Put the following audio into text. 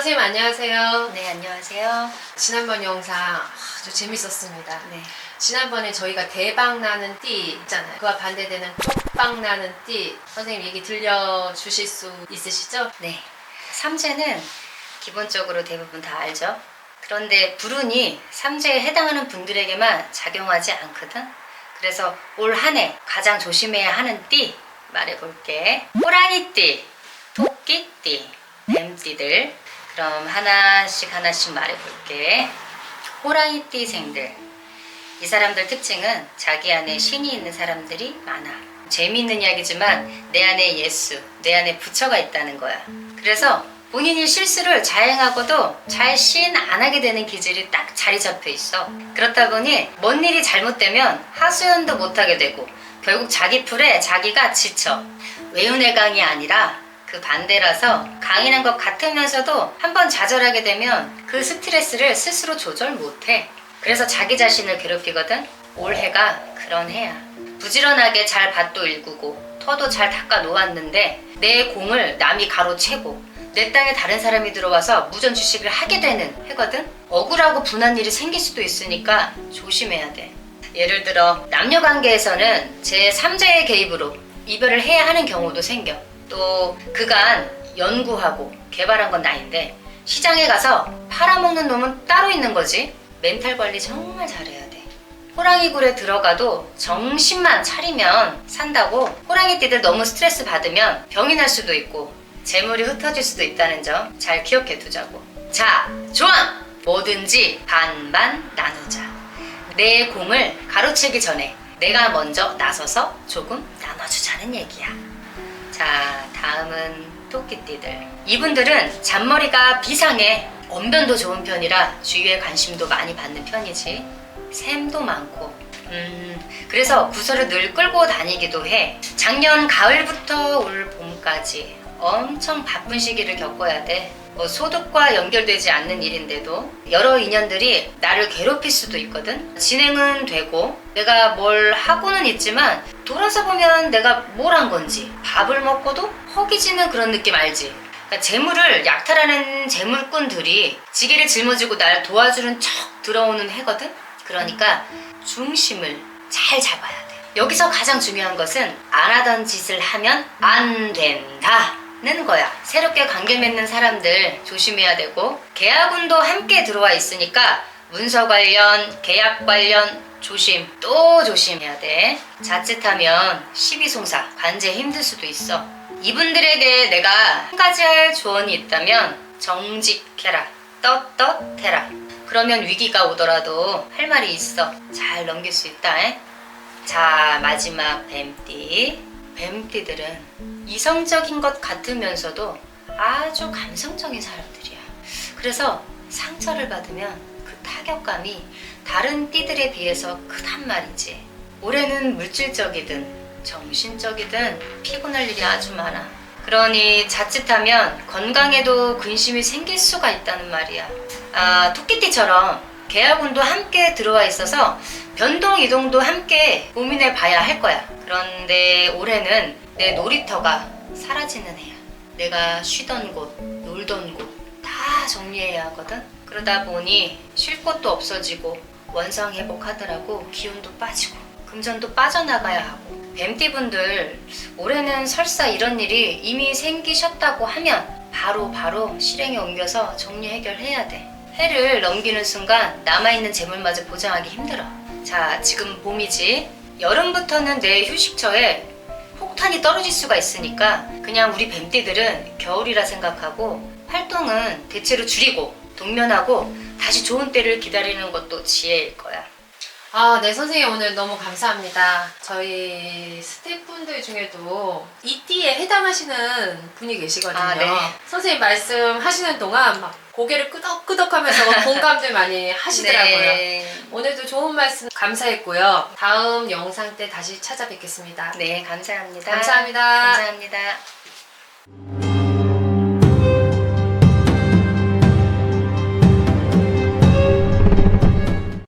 선생님 안녕하세요. 네, 안녕하세요. 지난번 영상 아주 재밌었습니다. 네. 지난번에 저희가 대박 나는 띠 있잖아요. 그와 반대되는 쪽박 나는 띠 선생님 얘기 들려주실 수 있으시죠? 네. 삼재는 기본적으로 대부분 다 알죠. 그런데 불운이 삼재에 해당하는 분들에게만 작용하지 않거든. 그래서 올 한 해 가장 조심해야 하는 띠 말해볼게. 호랑이띠, 토끼띠, 뱀띠들. 그럼 하나씩 하나씩 말해볼게. 호랑이띠생들. 이 사람들 특징은 자기 안에 신이 있는 사람들이 많아. 재미있는 이야기지만 내 안에 예수, 내 안에 부처가 있다는 거야. 그래서 본인이 실수를 자행하고도 잘 시인 안 하게 되는 기질이 딱 자리 잡혀 있어. 그렇다 보니 뭔 일이 잘못되면 하소연도 못 하게 되고 결국 자기 풀에 자기가 지쳐. 외운의 강이 아니라 그 반대라서 강인한 것 같으면서도 한번 좌절하게 되면 그 스트레스를 스스로 조절 못해. 그래서 자기 자신을 괴롭히거든. 올해가 그런 해야. 부지런하게 잘 밭도 일구고 터도 잘 닦아 놓았는데 내 공을 남이 가로채고 내 땅에 다른 사람이 들어와서 무전 주식을 하게 되는 해거든. 억울하고 분한 일이 생길 수도 있으니까 조심해야 돼. 예를 들어 남녀 관계에서는 제 3자의 개입으로 이별을 해야 하는 경우도 생겨. 또 그간 연구하고 개발한 건 나인데 시장에 가서 팔아먹는 놈은 따로 있는 거지. 멘탈 관리 정말 잘해야 돼. 호랑이 굴에 들어가도 정신만 차리면 산다고 호랑이 띠들 너무 스트레스 받으면 병이 날 수도 있고 재물이 흩어질 수도 있다는 점 잘 기억해 두자고. 자, 조항! 뭐든지 반반 나누자. 내 공을 가로채기 전에 내가 먼저 나서서 조금 나눠주자는 얘기야. 자, 다음은 토끼띠들. 이분들은 잔머리가 비상해. 언변도 좋은 편이라 주위에 관심도 많이 받는 편이지. 샘도 많고. 음, 그래서 구설을 늘 끌고 다니기도 해. 작년 가을부터 올 봄까지 엄청 바쁜 시기를 겪어야 돼. 뭐 소득과 연결되지 않는 일인데도 여러 인연들이 나를 괴롭힐 수도 있거든. 진행은 되고 내가 뭘 하고는 있지만 돌아서 보면 내가 뭘 한 건지 밥을 먹고도 허기지는 그런 느낌 알지? 그러니까 재물을 약탈하는 재물꾼들이 지게를 짊어지고 날 도와주는 척 들어오는 해거든. 그러니까 중심을 잘 잡아야 돼. 여기서 가장 중요한 것은 안 하던 짓을 하면 안 된다. 는 거야. 새롭게 관계 맺는 사람들 조심해야 되고 계약운도 함께 들어와 있으니까 문서 관련, 계약 관련 조심 또 조심해야 돼. 자칫하면 시비송사, 관제 힘들 수도 있어. 이분들에게 내가 한 가지 할 조언이 있다면 정직해라, 떳떳해라. 그러면 위기가 오더라도 할 말이 있어. 잘 넘길 수 있다. 에? 자 마지막 뱀띠. 뱀띠들은 이성적인 것 같으면서도 아주 감성적인 사람들이야. 그래서 상처를 받으면 그 타격감이 다른 띠들에 비해서 크단 말이지. 올해는 물질적이든 정신적이든 피곤할 일이 아주 많아. 그러니 자칫하면 건강에도 근심이 생길 수가 있다는 말이야. 아, 토끼띠처럼 계약운도 함께 들어와 있어서 변동 이동도 함께 고민해 봐야 할 거야. 그런데 올해는 내 놀이터가 사라지는 해야. 내가 쉬던 곳, 놀던 곳다 정리해야 하거든. 그러다 보니 쉴 곳도 없어지고 원상 회복하더라고 기운도 빠지고 금전도 빠져나가야 하고 뱀띠 분들 올해는 설사 이런 일이 이미 생기셨다고 하면 바로 바로 실행에 옮겨서 정리 해결해야 돼. 해를 넘기는 순간 남아있는 재물마저 보장하기 힘들어. 자, 지금 봄이지. 여름부터는 내 휴식처에 폭탄이 떨어질 수가 있으니까 그냥 우리 뱀띠들은 겨울이라 생각하고 활동은 대체로 줄이고 동면하고 다시 좋은 때를 기다리는 것도 지혜일 거야. 아, 네, 선생님 오늘 너무 감사합니다. 저희 스태프분들 중에도 이 띠에 해당하시는 분이 계시거든요. 아, 네. 선생님 말씀하시는 동안 막 고개를 끄덕끄덕 하면서 공감들 많이 하시더라고요. 네. 오늘도 좋은 말씀 감사했고요. 다음 영상 때 다시 찾아뵙겠습니다. 네, 감사합니다. 감사합니다. 감사합니다.